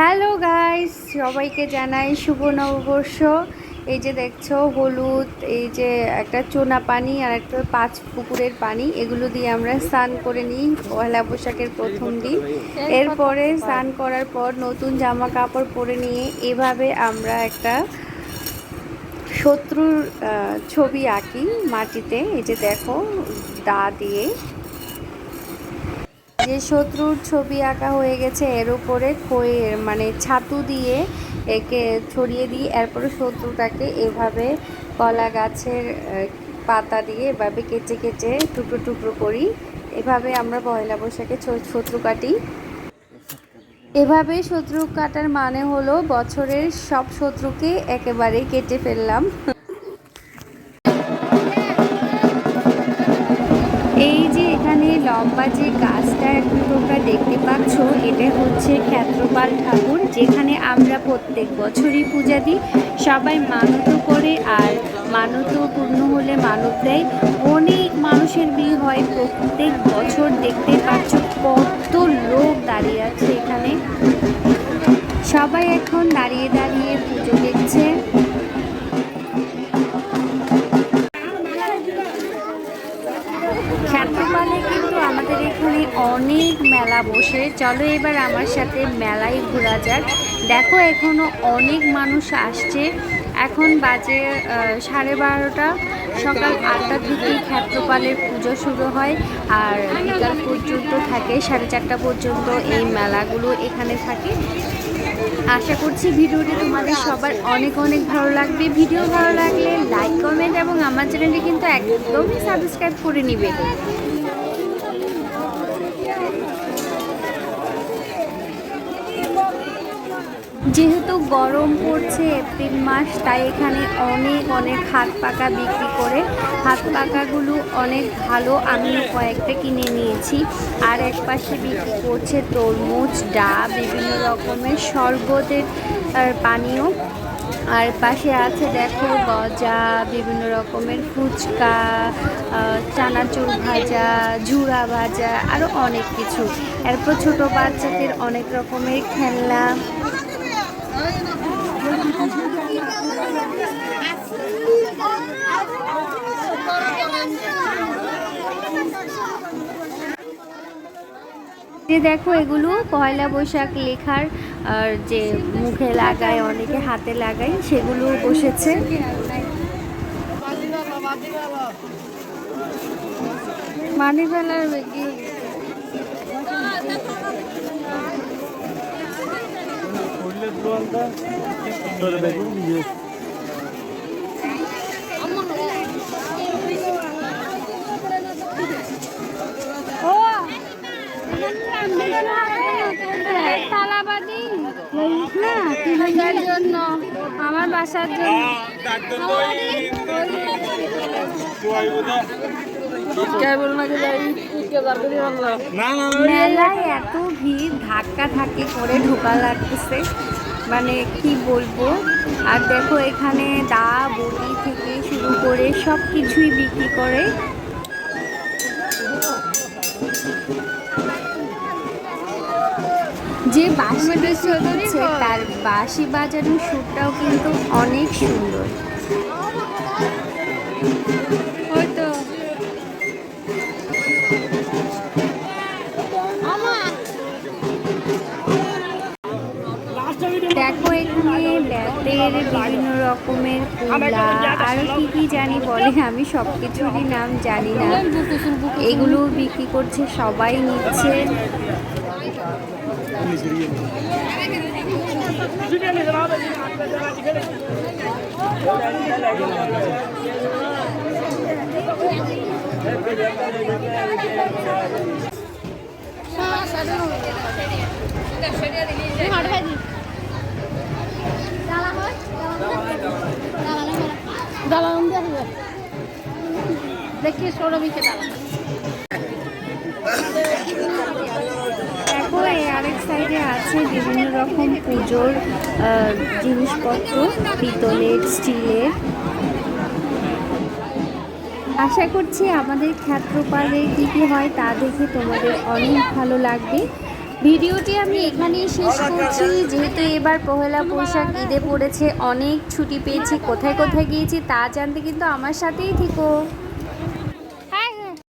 Hello guys, সবাইকে জানাই শুভ নববর্ষ। এই যে দেখছ, হলুদ, এই যে একটা চোনা পানি আর একটা পাঁচ পুকুরের পানি, এগুলো দিয়ে আমরা স্নান করে নিই পয়লা বৈশাখের প্রথম দিন। এরপরে স্নান করার পর নতুন জামা কাপড় পরে নিয়ে এভাবে আমরা একটা শত্রুর ছবি আঁকি মাটিতে। এই যে দেখো, দা দিয়ে যে শত্রুর ছবি আঁকা হয়ে গেছে, এর উপরে খয়ের মানে ছাতু দিয়ে একে ছড়িয়ে দিই, এরপরে শত্রুটাকে এভাবে কলা গাছের পাতা দিয়ে এভাবে কেচে কেচে টুকরো টুকরো করি। এভাবে আমরা পয়লা বৈশাখে শত্রু কাটি। এভাবে শত্রু কাটার মানে হলো বছরের সব শত্রুকে একেবারে কেটে ফেললাম। পাচ্ছ এটা হচ্ছে ক্ষেত্রপাল ঠাকুর, যেখানে আমরা প্রত্যেক বছরই পূজা দিই। সবাই মানত করে আর মানত পূর্ণ হলে মানত দেয়। অনেক মানুষের বিয়ে হয়, প্রত্যেক বছর দেখতে পাচ্ছ কত লোক দাঁড়িয়ে আছে এখানে। সবাই এখন দাঁড়িয়ে দাঁড়িয়ে পুজো দেখছে অনেক মেলা বসে। চলো এবার আমার সাথে মেলায় ঘোরা যাক। দেখো এখনও অনেক মানুষ আসছে। এখন বাজে সাড়ে বারোটা। সকাল আটটা থেকেই ক্ষেত্রপালের পুজো শুরু হয়। আর বিকাল পর্যন্ত থাকে, সাড়ে চারটা পর্যন্ত এই মেলাগুলো এখানে থাকে। আশা করছি ভিডিওটি তোমাদের সবার অনেক অনেক ভালো লাগবে। ভিডিও ভালো লাগলে লাইক কমেন্ট এবং আমার চ্যানেলটি কিন্তু একদমই সাবস্ক্রাইব করে নিবে। যেহেতু গরম পড়ছে এপ্রিল মাস, তাই এখানে অনেক অনেক হাত পাকা বিক্রি করে, হাত পাকাগুলো অনেক ভালো আমিও কয়েকটা কিনে নিয়েছি। আর এক পাশে বিক্রি করছে তরমুজ ডা বিভিন্ন রকমের শরবতের পানীয়। আর পাশে আছে দেখো গজা, বিভিন্ন রকমের ফুচকা চানাচুর ভাজা ঝুড়া ভাজা আরও অনেক কিছু। এরপর ছোটো বাচ্চাদের অনেক রকমের খেলনা যে দেখো, এগুলো পয়লা বৈশাখ লেখার, আর যে মুখে লাগায়, অনেকে হাতে লাগায়, সেগুলো বসেছে কি ও তালাবাদি না তিনটার আমার বাসার জন্য মেলায় এত ভিড় ধাক্কা ধাক্কি করে ঢোকা লাগতেছে। মানে কি বলব? আর দেখো এখানে দা বটি থেকে শুরু করে সব কিছুই বিক্রি করে। যে বাঁশি বিক্রি করছে তার বাঁশি বাজানোর সুরটাও কিন্তু অনেক সুন্দর। হয়তো। দেখো এখানে ব্যাতের বিভিন্ন রকমের কুলা আরও কি কি জানি বলে আমি সব কিছুরই নাম জানি না। এগুলো বিক্রি করছে সবাই নিচ্ছে। দেখি দেখো এই আরেক সাইডে আছে বিভিন্ন রকম পুজোর জিনিসপত্র, পিতলের, স্টিলের। আশা করছি আমাদের ক্ষেত্রপালে কী কী হয় তা দেখে তোমাদের অনেক ভালো লাগবে। ভিডিওটি আমি এখানেই শেষ করছি। যেহেতু এবার পহেলা বৈশাখ ঈদে পড়েছে, অনেক ছুটি পেয়েছি, কোথায় কোথায় গিয়েছি তা জানতে কিন্তু আমার সাথেই থেকো।